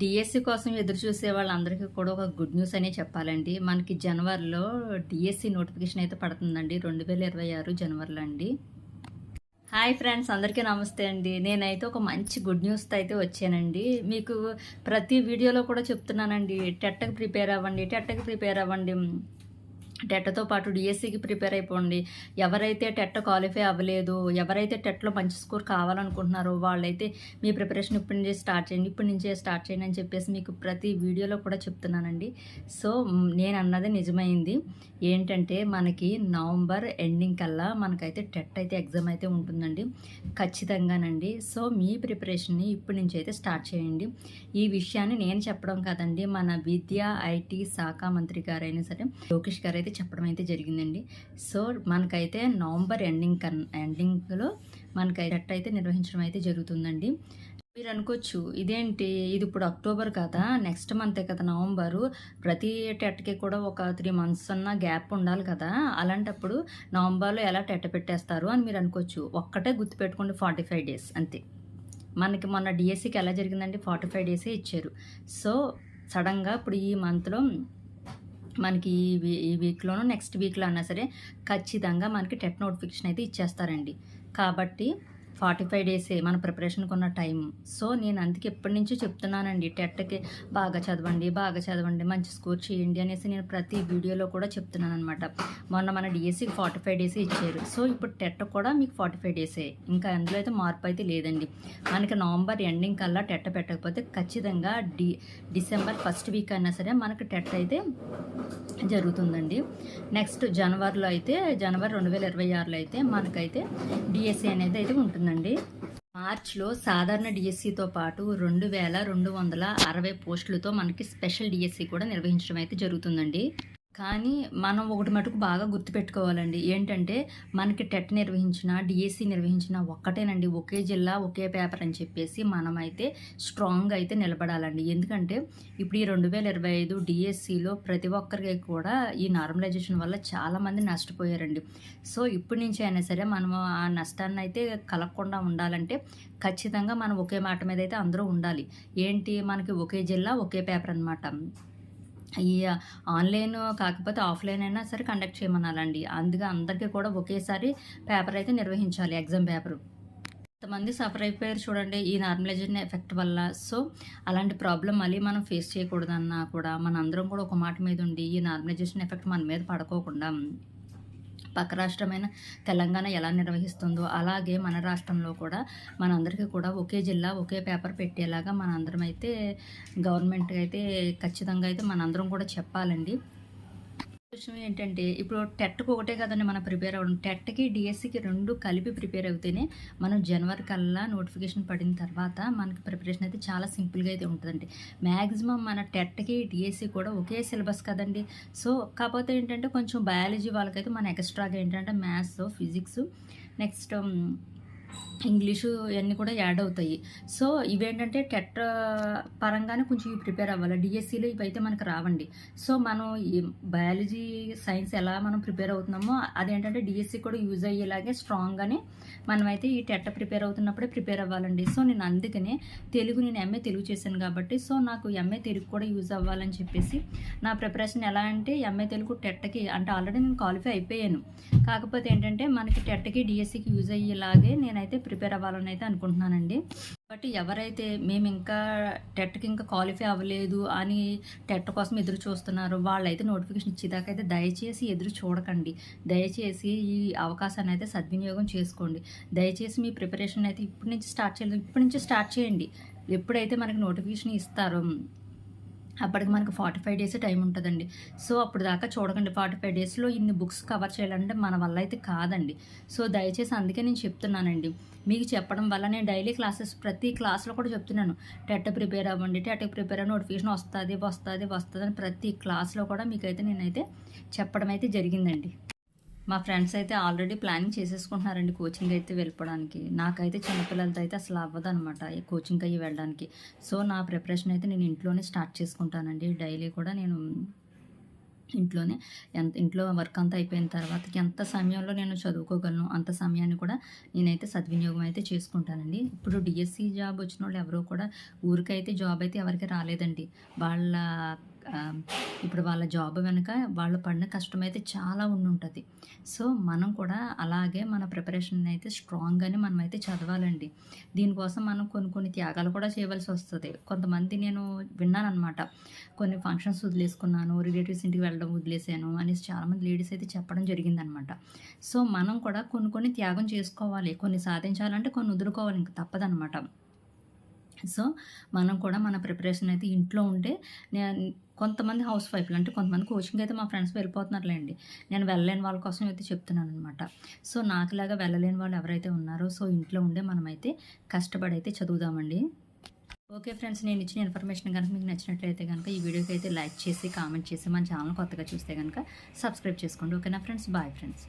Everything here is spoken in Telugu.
డిఎస్సి కోసం ఎదురు చూసే వాళ్ళందరికీ కూడా ఒక గుడ్ న్యూస్ అనే చెప్పాలండి. మనకి జనవరిలో డిఎస్సి నోటిఫికేషన్ అయితే పడుతుందండి. రెండు వేల ఇరవై ఆరు జనవరిలో అండి. హాయ్ ఫ్రెండ్స్ అందరికీ నమస్తే అండి. నేనైతే ఒక మంచి గుడ్ న్యూస్తో అయితే వచ్చానండి. మీకు ప్రతి వీడియోలో కూడా చెప్తున్నానండి. టెట్టకు ప్రిపేర్ అవ్వండి టెట్టకు ప్రిపేర్ అవ్వండి. టెట్తో పాటు డిఎస్సికి ప్రిపేర్ అయిపోండి. ఎవరైతే టెట్ క్వాలిఫై అవ్వలేదు ఎవరైతే టెట్లో మంచి స్కోర్ కావాలనుకుంటున్నారో వాళ్ళైతే మీ ప్రిపరేషన్ ఇప్పటి నుంచే స్టార్ట్ చేయండి. ఇప్పటి నుంచే స్టార్ట్ చేయండి అని చెప్పేసి మీకు ప్రతి వీడియోలో కూడా చెప్తున్నానండి. సో నేను అన్నది నిజమైంది. ఏంటంటే మనకి నవంబర్ ఎండింగ్ కల్లా మనకైతే టెట్ అయితే ఎగ్జామ్ అయితే ఉంటుందండి. ఖచ్చితంగానండి. సో మీ ప్రిపరేషన్ని ఇప్పటి నుంచి అయితే స్టార్ట్ చేయండి. ఈ విషయాన్ని నేను చెప్పడం కాదండి. మన విద్యా ఐటీ శాఖ మంత్రి గారైనా సరే లోకేష్ గారు అయితే చెప్పడం అయితే జరిగిందండి. సో మనకైతే నవంబర్ ఎండింగ్ కన్ ఎండింగ్లో మనకైతే టెట్ అయితే నిర్వహించడం అయితే జరుగుతుందండి. మీరు అనుకోవచ్చు ఇదేంటి? ఇది ఇప్పుడు అక్టోబర్ కదా నెక్స్ట్ మంతే కదా నవంబరు. ప్రతి టెట్కి కూడా ఒక త్రీ మంత్స్ అన్న గ్యాప్ ఉండాలి కదా. అలాంటప్పుడు నవంబర్లో ఎలా టెట్ పెట్టేస్తారు అని మీరు అనుకోవచ్చు. ఒక్కటే గుర్తుపెట్టుకోండి ఫార్టీ ఫైవ్ డేస్ అంతే. మనకి మొన్న డిఎస్సికి ఎలా జరిగిందండి ఫార్టీ ఫైవ్ డేసే ఇచ్చారు. సో సడన్గా ఇప్పుడు ఈ మంత్లో మనకి ఈ వీ ఈ వీక్లోనూ నెక్స్ట్ వీక్లో అన్నా సరే ఖచ్చితంగా మనకి టెట్ నోటిఫికేషన్ అయితే ఇచ్చేస్తారండి. కాబట్టి ఫార్టీ ఫైవ్ డేసే మన ప్రిపరేషన్కి ఉన్న టైం సో నేను అందుకే ఎప్పటి నుంచో చెప్తున్నానండి టెట్కి బాగా చదవండి బాగా చదవండి మంచి స్కోర్ చేయండి అనేసి నేను ప్రతి వీడియోలో కూడా చెప్తున్నాను అనమాట మొన్న మన డిఎస్సికి ఫార్టీ ఫైవ్ డేసే ఇచ్చారు. సో ఇప్పుడు టెట్ కూడా మీకు ఫార్టీ ఫైవ్ డేసే. ఇంకా అందులో అయితే మార్పు అయితే లేదండి. మనకి నవంబర్ ఎండింగ్ కల్లా టెట్ పెట్టకపోతే ఖచ్చితంగా డి డిసెంబర్ ఫస్ట్ వీక్ అయినా సరే మనకి టెట్ అయితే జరుగుతుందండి. నెక్స్ట్ జనవరిలో అయితే జనవరి రెండు వేల ఇరవై ఆరులో అయితే మనకైతే డిఎస్సి అనేది అయితే ఉంటుంది. ఉంటుందండి. మార్చ్లో సాధారణ డిఎస్సితో పాటు రెండు వేల రెండు వందల అరవై పోస్టులతో మనకి స్పెషల్ డిఎస్సి కూడా నిర్వహించడం అయితే జరుగుతుందండి. కానీ మనం ఒకటి మటుకు బాగా గుర్తుపెట్టుకోవాలండి. ఏంటంటే మనకి టెట్ నిర్వహించిన డిఎస్సి నిర్వహించిన ఒక్కటేనండి. ఒకే జిల్లా ఒకే పేపర్ అని చెప్పేసి మనమైతే స్ట్రాంగ్ అయితే నిలబడాలండి. ఎందుకంటే ఇప్పుడు ఈ రెండు వేల ఇరవై ఐదు డిఎస్సిలో ప్రతి ఒక్కరికి కూడా ఈ నార్మలైజేషన్ వల్ల చాలామంది నష్టపోయారండి. సో ఇప్పటి నుంచి అయినా సరే మనం ఆ నష్టాన్ని అయితే కలగకుండా ఉండాలంటే ఖచ్చితంగా మనం ఒకే మాట మీద అయితే అందరూ ఉండాలి. ఏంటి? మనకి ఒకే జిల్లా ఒకే పేపర్ అనమాట ఈ ఆన్లైన్ కాకపోతే ఆఫ్లైన్ అయినా సరే కండక్ట్ చేయమనాలండి. అందుకే అందరికీ కూడా ఒకేసారి పేపర్ అయితే నిర్వహించాలి ఎగ్జామ్ పేపర్. కొంతమంది సఫర్ అయిపోయారు చూడండి ఈ నార్మలైజేషన్ ఎఫెక్ట్ వల్ల. సో అలాంటి ప్రాబ్లం మళ్ళీ మనం ఫేస్ చేయకూడదన్నా కూడా మన అందరం కూడా ఒక మాట మీద ఉండి ఈ నార్మలైజేషన్ ఎఫెక్ట్ మన మీద పడుకోకుండా పక్క రాష్ట్రమైన తెలంగాణ ఎలా నిర్వహిస్తుందో అలాగే మన రాష్ట్రంలో కూడా మనందరికీ కూడా ఒకే జిల్లా ఒకే పేపర్ పెట్టేలాగా మనందరం అయితే గవర్నమెంట్కి అయితే ఖచ్చితంగా అయితే మనందరం కూడా చెప్పాలండి. విషయం ఏంటంటే ఇప్పుడు టెట్కి ఒకటే కదండి మనం ప్రిపేర్ అవ్వడం. టెట్కి డిఎస్సికి రెండు కలిపి ప్రిపేర్ అవుతేనే మనం జనవరి కల్లా నోటిఫికేషన్ పడిన తర్వాత మనకి ప్రిపరేషన్ అయితే చాలా సింపుల్గా అయితే ఉంటుందండి. మ్యాక్సిమం మన టెట్కి డిఎస్సి కూడా ఒకే సిలబస్ కదండి. సో కాకపోతే ఏంటంటే కొంచెం బయాలజీ వాళ్ళకైతే మన ఎక్స్ట్రాగా ఏంటంటే మ్యాథ్స్ ఫిజిక్స్ నెక్స్ట్ ఇంగ్లీషు ఇవన్నీ కూడా యాడ్ అవుతాయి. సో ఇవేంటంటే టెట్ పరంగానే కొంచెం ఇవి ప్రిపేర్ అవ్వాలి. డిఎస్సిలో ఇవైతే మనకు రావండి. సో మనం ఈ బయాలజీ సైన్స్ ఎలా మనం ప్రిపేర్ అవుతున్నామో అదేంటంటే డిఎస్సి కూడా యూజ్ అయ్యేలాగే స్ట్రాంగ్గానే మనమైతే ఈ టెట్ ప్రిపేర్ అవుతున్నప్పుడే ప్రిపేర్ అవ్వాలండి. సో నేను అందుకనే తెలుగు నేను ఎంఏ తెలుగు చేశాను కాబట్టి సో నాకు ఎంఏ తెలుగు కూడా యూజ్ అవ్వాలని చెప్పేసి నా ప్రిపరేషన్ ఎలా అంటే ఎంఏ తెలుగు టెట్కి అంటే ఆల్రెడీ నేను క్వాలిఫై అయిపోయాను. కాకపోతే ఏంటంటే మనకి టెట్కి డిఎస్సికి యూజ్ అయ్యేలాగే నేను అయితే ప్రిపేర్ అవ్వాలని అయితే అనుకుంటున్నానండి. బట్ ఎవరైతే మేము ఇంకా టెట్కి ఇంకా క్వాలిఫై అవ్వలేదు అని టెట్ కోసం ఎదురు చూస్తున్నారు వాళ్ళైతే నోటిఫికేషన్ ఇచ్చేదాకా అయితే దయచేసి ఎదురు చూడకండి. దయచేసి ఈ అవకాశాన్ని అయితే సద్వినియోగం చేసుకోండి. దయచేసి మీ ప్రిపరేషన్ అయితే ఇప్పటి నుంచి స్టార్ట్ చేయలేదు ఇప్పటి నుంచి స్టార్ట్ చేయండి. ఎప్పుడైతే మనకి నోటిఫికేషన్ ఇస్తారో అప్పటికి మనకు ఫార్టీ ఫైవ్ డేస్ టైం ఉంటుందండి. సో అప్పుడు దాకా చూడకండి. ఫార్టీ ఫైవ్ డేస్లో ఇన్ని బుక్స్ కవర్ చేయాలంటే మన వల్ల అయితే కాదండి. సో దయచేసి అందుకే నేను చెప్తున్నానండి. మీకు చెప్పడం వల్ల నేను డైలీ క్లాసెస్ ప్రతి క్లాస్లో కూడా చెప్తున్నాను. టెట్ ప్రిపేర్ అవ్వండి. టెట్ ప్రిపేర్ అవ్వ నోటిఫికేషన్ వస్తుంది వస్తుంది వస్తుంది అని ప్రతి క్లాస్లో కూడా మీకైతే నేనైతే చెప్పడం అయితే జరిగిందండి. మా ఫ్రెండ్స్ అయితే ఆల్రెడీ ప్లానింగ్ చేసేసుకుంటున్నారండి కోచింగ్ అయితే వెళ్ళిపోవడానికి. నాకైతే చిన్నపిల్లలతో అయితే అసలు అవ్వదు అనమాట కోచింగ్ అయ్యి వెళ్ళడానికి. సో నా ప్రిపరేషన్ అయితే నేను ఇంట్లోనే స్టార్ట్ చేసుకుంటానండి. డైలీ కూడా నేను ఇంట్లోనే ఎంత ఇంట్లో వర్క్ అంతా అయిపోయిన తర్వాత ఎంత సమయంలో నేను చదువుకోగలను అంత సమయాన్ని కూడా నేనైతే సద్వినియోగం అయితే చేసుకుంటానండి. ఇప్పుడు డిఎస్సి జాబ్ వచ్చిన వాళ్ళు ఎవరో కూడా ఊరికైతే జాబ్ అయితే ఎవరికి రాలేదండి. వాళ్ళ ఇప్పుడు వాళ్ళ జాబ్ వెనుక వాళ్ళు పడిన కష్టం అయితే చాలా ఉండి ఉంటుంది సో మనం కూడా అలాగే మన ప్రిపరేషన్ అయితే స్ట్రాంగ్గానే మనం అయితే చదవాలండి. దీనికోసం మనం కొన్ని కొన్ని త్యాగాలు కూడా చేయవలసి వస్తుంది. కొంతమంది నేను విన్నాను అనమాట కొన్ని ఫంక్షన్స్ వదిలేసుకున్నాను రిలేటివ్స్ ఇంటికి వెళ్ళడం వదిలేసాను అనేసి చాలామంది లేడీస్ అయితే చెప్పడం జరిగిందనమాట సో మనం కూడా కొన్ని కొన్ని త్యాగం చేసుకోవాలి. కొన్ని సాధించాలంటే కొన్ని వదులుకోవాలి. ఇంకా తప్పదనమాట సో మనం కూడా మన ప్రిపరేషన్ అయితే ఇంట్లో ఉంటే నేను కొంతమంది హౌస్ వైఫ్లు అంటే కొంతమంది కోచింగ్ అయితే మా ఫ్రెండ్స్ వెళ్ళిపోతున్నారులేండి. నేను వెళ్ళలేని వాళ్ళ కోసం అయితే చెప్తున్నాను అనమాట సో నాకులాగా వెళ్ళలేని వాళ్ళు ఎవరైతే ఉన్నారో సో ఇంట్లో ఉండే మనమైతే కష్టపడి అయితే చదువుదామండి. ఓకే ఫ్రెండ్స్ నేను ఇచ్చిన ఇన్ఫర్మేషన్ కనుక మీకు నచ్చినట్లయితే కనుక ఈ వీడియోకి అయితే లైక్ చేసి కామెంట్ చేసి మన ఛానల్ కొత్తగా చూస్తే కనుక సబ్స్క్రైబ్ చేసుకోండి. ఓకేనా ఫ్రెండ్స్? Bye friends.